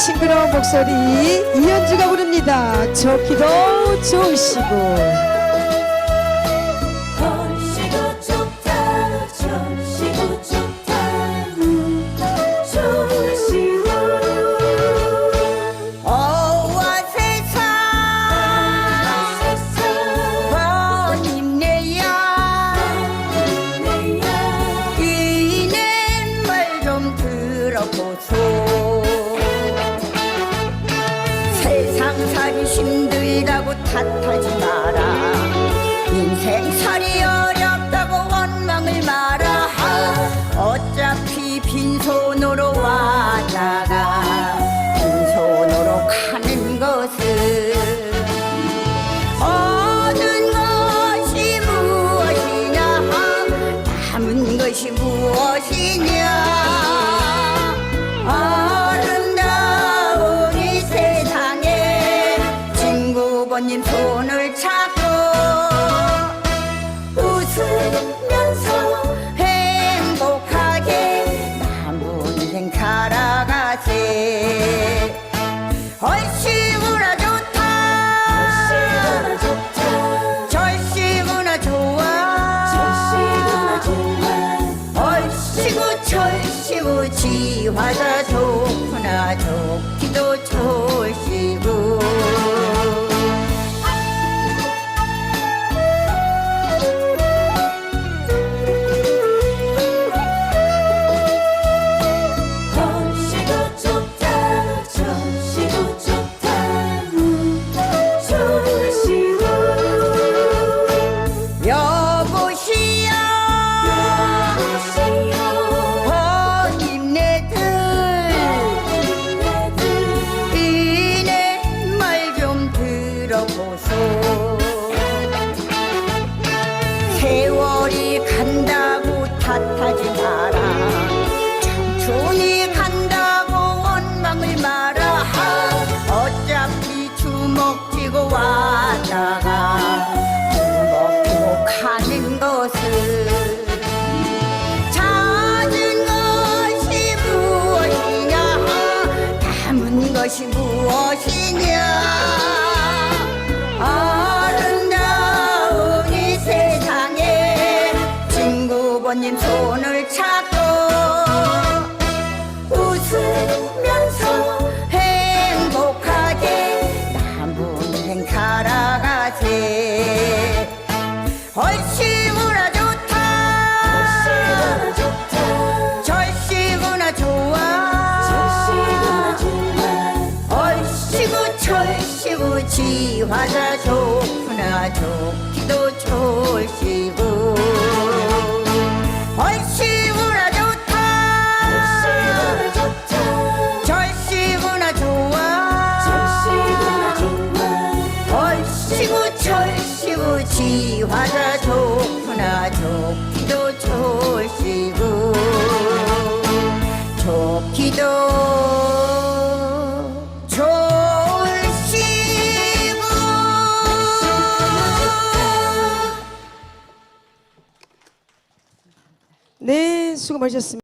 싱그러운 목소리 이현주가 부릅니다. 좋기도 좋으시고. 탓하지 마라. 인생살이 어 손을 잡고 웃으면서 행복하게 남은 인생 살아가세 얼씨구나 좋다. 절씨구나 좋아. 얼씨구 절씨구 지화자 좋구나 좋기도 좋으시고 것이 무엇이냐? 아름다운 이 세상에 친구번님 손을 잡고 웃으면서 행복하게 남은 인생 살아가세 얼씨 지화자 좋구나 좋기도 좋으시고. 얼씨구나 좋다. 절씨구나 좋아. 얼씨구 철씨구 지화자 좋구나 좋기도 좋으시고. 좋기도 네, 수고 많으셨습니다.